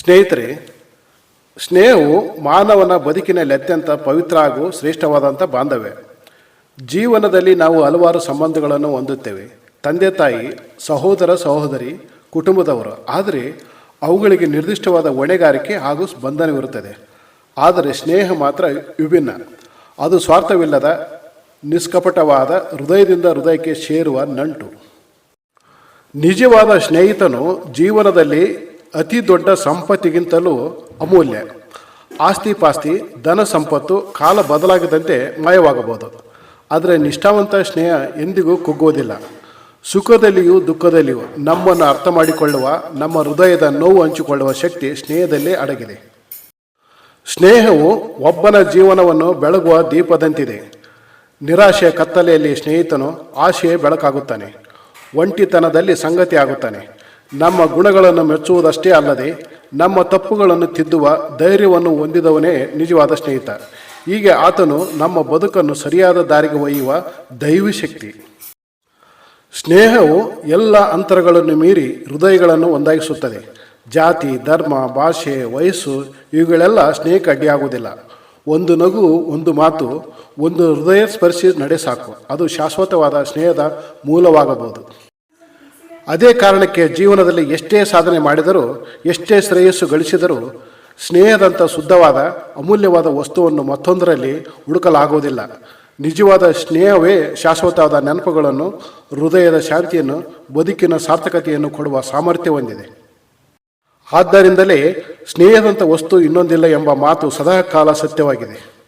ಸ್ನೇಹಿತರೆ, ಸ್ನೇಹವು ಮಾನವನ ಬದುಕಿನಲ್ಲಿ ಅತ್ಯಂತ ಪವಿತ್ರ ಹಾಗೂ ಶ್ರೇಷ್ಠವಾದಂಥ ಬಾಂಧವ್ಯ. ಜೀವನದಲ್ಲಿ ನಾವು ಹಲವಾರು ಸಂಬಂಧಗಳನ್ನು ಹೊಂದುತ್ತೇವೆ. ತಂದೆ, ತಾಯಿ, ಸಹೋದರ, ಸಹೋದರಿ, ಕುಟುಂಬದವರು. ಆದರೆ, ಅವುಗಳಿಗೆ ನಿರ್ದಿಷ್ಟವಾದ ಹೊಣೆಗಾರಿಕೆ ಹಾಗೂ ಬಂಧನವಿರುತ್ತದೆ. ಆದರೆ, ಸ್ನೇಹ ಮಾತ್ರ ವಿಭಿನ್ನ. ಅದು ಸ್ವಾರ್ಥವಿಲ್ಲದ, ನಿಷ್ಕಪಟವಾದ, ಹೃದಯದಿಂದ ಹೃದಯಕ್ಕೆ ಸೇರುವ ನಂಟು. ನಿಜವಾದ ಸ್ನೇಹಿತನು ಜೀವನದಲ್ಲಿ ಅತಿ ದೊಡ್ಡ ಸಂಪತ್ತಿಗಿಂತಲೂ ಅಮೂಲ್ಯ. ಆಸ್ತಿ ಪಾಸ್ತಿ, ಧನ ಸಂಪತ್ತು, ಕಾಲ ಬದಲಾಗದಂತೆ ಮಾಯವಾಗಬಹುದು. ಆದರೆ ನಿಷ್ಠಾವಂತ ಸ್ನೇಹ ಎಂದಿಗೂ ಕುಗ್ಗುವುದಿಲ್ಲ ಸುಖದಲ್ಲಿಯೂ ದುಃಖದಲ್ಲಿಯೂ ನಮ್ಮನ್ನು ಅರ್ಥ ಮಾಡಿಕೊಳ್ಳುವ, ನಮ್ಮ ಹೃದಯದ ನೋವು ಹಂಚಿಕೊಳ್ಳುವ ಶಕ್ತಿ ಸ್ನೇಹದಲ್ಲಿ ಅಡಗಿದೆ. ಸ್ನೇಹವು ಒಬ್ಬನ ಜೀವನವನ್ನು ಬೆಳಗುವ ದೀಪದಂತಿದೆ. ನಿರಾಶೆಯ ಕತ್ತಲೆಯಲ್ಲಿ ಸ್ನೇಹಿತನು ಆಶೆಯೇ ಬೆಳಕಾಗುತ್ತಾನೆ. ಒಂಟಿತನದಲ್ಲಿ ಸಂಗತಿ ಆಗುತ್ತಾನೆ ನಮ್ಮ ಗುಣಗಳನ್ನು ಮೆಚ್ಚುವುದಷ್ಟೇ ಅಲ್ಲದೆ ನಮ್ಮ ತಪ್ಪುಗಳನ್ನು ತಿದ್ದುವ ಧೈರ್ಯವನ್ನು ಹೊಂದಿದವನೇ ನಿಜವಾದ ಸ್ನೇಹಿತ. ಹೀಗೆ ಆತನು ನಮ್ಮ ಬದುಕನ್ನು ಸರಿಯಾದ ದಾರಿಗೆ ಒಯ್ಯುವ ದೈವಿ ಶಕ್ತಿ. ಸ್ನೇಹವು ಎಲ್ಲ ಅಂತರಗಳನ್ನು ಮೀರಿ ಹೃದಯಗಳನ್ನು ಒಂದಾಗಿಸುತ್ತದೆ. ಜಾತಿ, ಧರ್ಮ, ಭಾಷೆ, ವಯಸ್ಸು ಇವುಗಳೆಲ್ಲ ಸ್ನೇಹಕ್ಕೆ ಅಡ್ಡಿಯಾಗುವುದಿಲ್ಲ ಒಂದು ನಗು, ಒಂದು ಮಾತು, ಒಂದು ಹೃದಯ ಸ್ಪರ್ಶಿ ನಡೆ ಸಾಕು. ಅದು ಶಾಶ್ವತವಾದ ಸ್ನೇಹದ ಮೂಲವಾಗಬಹುದು. ಅದೇ ಕಾರಣಕ್ಕೆ ಜೀವನದಲ್ಲಿ ಎಷ್ಟೇ ಸಾಧನೆ ಮಾಡಿದರೂ, ಎಷ್ಟೇ ಶ್ರೇಯಸ್ಸು ಗಳಿಸಿದರೂ, ಸ್ನೇಹದಂಥ ಶುದ್ಧವಾದ, ಅಮೂಲ್ಯವಾದ ವಸ್ತುವನ್ನು ಮತ್ತೊಂದರಲ್ಲಿ ಹುಡುಕಲಾಗುವುದಿಲ್ಲ. ನಿಜವಾದ ಸ್ನೇಹವೇ ಶಾಶ್ವತವಾದ ನೆನಪುಗಳನ್ನು, ಹೃದಯದ ಶಾಂತಿಯನ್ನು, ಬದುಕಿನ ಸಾರ್ಥಕತೆಯನ್ನು ಕೊಡುವ ಸಾಮರ್ಥ್ಯ ಹೊಂದಿದೆ. ಆದ್ದರಿಂದಲೇ ಸ್ನೇಹದಂಥ ವಸ್ತು ಇನ್ನೊಂದಿಲ್ಲ ಎಂಬ ಮಾತು ಸದಾಕಾಲ ಸತ್ಯವಾಗಿದೆ.